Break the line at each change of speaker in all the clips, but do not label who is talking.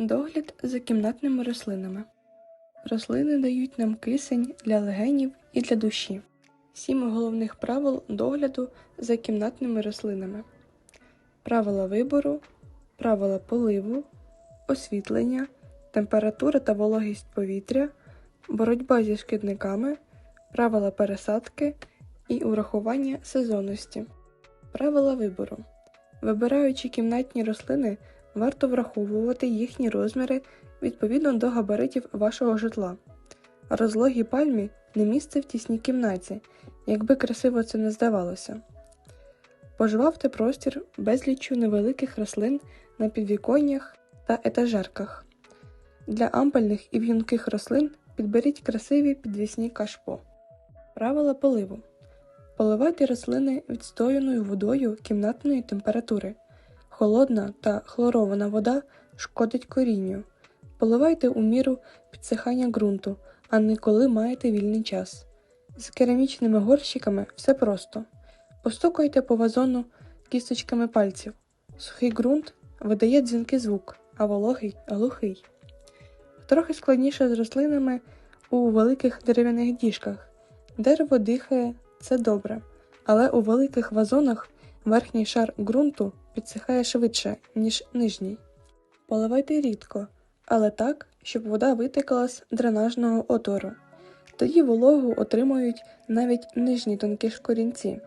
Догляд за кімнатними рослинами. Рослини дають нам кисень для легенів і для душі. Сім головних правил догляду за кімнатними рослинами. Правила вибору, правила поливу, освітлення, температура та вологість повітря, боротьба зі шкідниками, правила пересадки і урахування сезонності. Правила вибору. Вибираючи кімнатні рослини, варто враховувати їхні розміри відповідно до габаритів вашого житла. Розлогій пальмі не місце в тісній кімнаті, якби красиво це не здавалося. Пожвавте простір безліччю невеликих рослин на підвіконнях та етажерках. Для ампельних і в'юнких рослин підберіть красиві підвісні кашпо. Правила поливу. Поливайте рослини відстояною водою кімнатної температури. Холодна та хлорована вода шкодить корінню. Поливайте у міру підсихання ґрунту, а не коли маєте вільний час. З керамічними горщиками все просто. Постукайте по вазону кісточками пальців. Сухий ґрунт видає дзвінкий звук, а вологий глухий. Трохи складніше з рослинами у великих дерев'яних діжках. Дерево дихає це добре, але у великих вазонах верхній шар ґрунту підсихає швидше, ніж нижній. Поливайте рідко, але так, щоб вода витекла з дренажного отвору. Тоді вологу отримують навіть нижні тонкі шкорінці.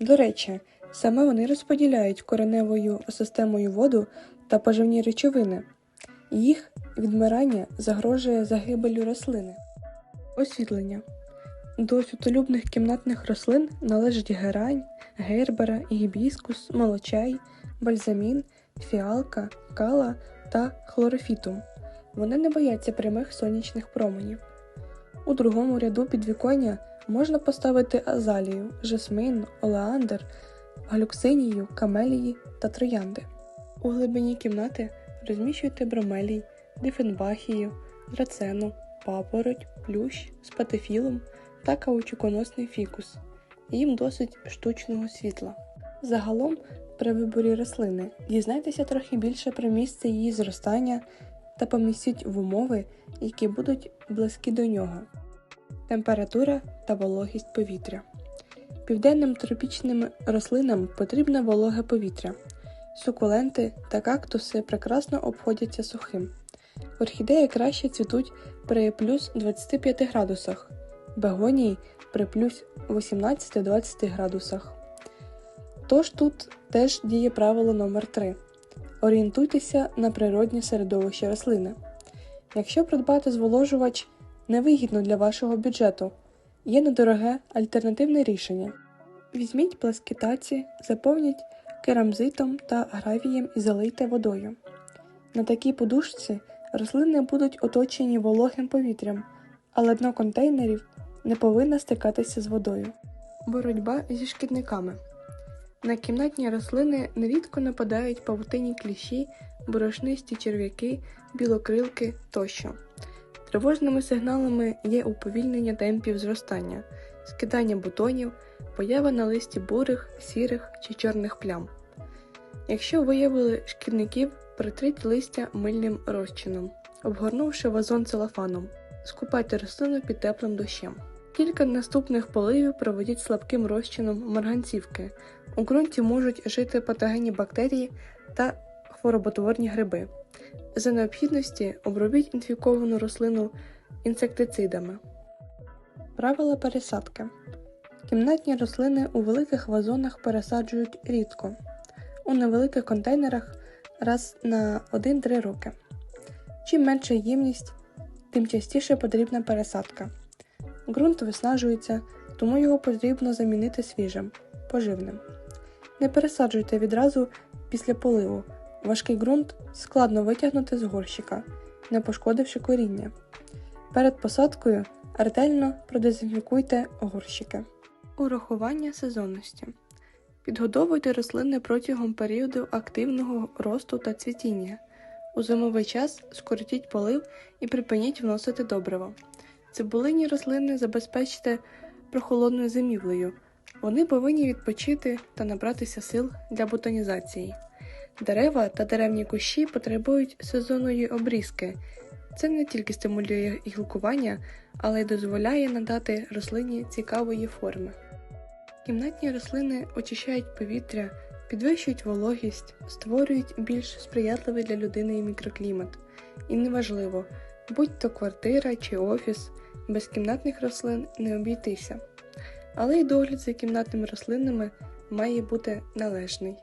До речі, саме вони розподіляють кореневою системою воду та поживні речовини. Їх відмирання загрожує загибелю рослини. Освітлення. До світолюбних кімнатних рослин належать герань, гербера, гібіскус, молочай, бальзамін, фіалка, кала та хлорофітум. Вони не бояться прямих сонячних променів. У другому ряду підвіконня можна поставити азалію, жасмин, олеандр, галюксинію, камелії та троянди. У глибині кімнати розміщуйте бромелій, дифенбахію, драцену, папороть, плющ, спатефілум та каучуконосний фікус. Їм досить штучного світла. Загалом, при виборі рослини дізнайтеся трохи більше про місце її зростання та помістіть в умови, які будуть близькі до нього. Температура та вологість повітря. Південним тропічним рослинам потрібне вологе повітря. Сукуленти та кактуси прекрасно обходяться сухим. Орхідеї краще цвітуть при плюс 25 градусах, бегонії при плюс 18-20 градусах. Тож тут теж діє правило номер 3 Орієнтуйтеся на природні середовище рослини. Якщо придбати зволожувач невигідно для вашого бюджету, є недороге альтернативне рішення. Візьміть пласкітаці, заповніть керамзитом та гравієм і залийте водою. На такій подушці рослини будуть оточені вологим повітрям, але дно контейнерів не повинно стикатися з водою. Боротьба зі шкідниками. На кімнатні рослини нерідко нападають павутинні кліщі, борошнисті черв'яки, білокрилки тощо. Тривожними сигналами є уповільнення темпів зростання, скидання бутонів, поява на листі бурих, сірих чи чорних плям. Якщо виявили шкідників, притріть листя мильним розчином, обгорнувши вазон целофаном, скупайте рослину під теплим дощем. Кілька наступних поливів проведіть слабким розчином марганцівки. У ґрунті можуть жити патогенні бактерії та хвороботворні гриби. За необхідності обробіть інфіковану рослину інсектицидами. Правила пересадки. Кімнатні рослини у великих вазонах пересаджують рідко, у невеликих контейнерах раз на 1-3 роки. Чим менша ємність, тим частіше потрібна пересадка. Ґрунт виснажується, тому його потрібно замінити свіжим, поживним. Не пересаджуйте відразу після поливу. Важкий ґрунт складно витягнути з горщика, не пошкодивши коріння. Перед посадкою ретельно продезінфікуйте горщики. Урахування сезонності. Підгодовуйте рослини протягом періоду активного росту та цвітіння. У зимовий час скоротіть полив і припиніть вносити добриво. Цибулині рослини забезпечте прохолодною зимівлею. Вони повинні відпочити та набратися сил для ботанізації. Дерева та деревні кущі потребують сезонної обрізки. Це не тільки стимулює гілкування, але й дозволяє надати рослині цікавої форми. Кімнатні рослини очищають повітря, підвищують вологість, створюють більш сприятливий для людини мікроклімат. І неважливо, будь то квартира чи офіс, без кімнатних рослин не обійтися. Але й догляд за кімнатними рослинами має бути належний.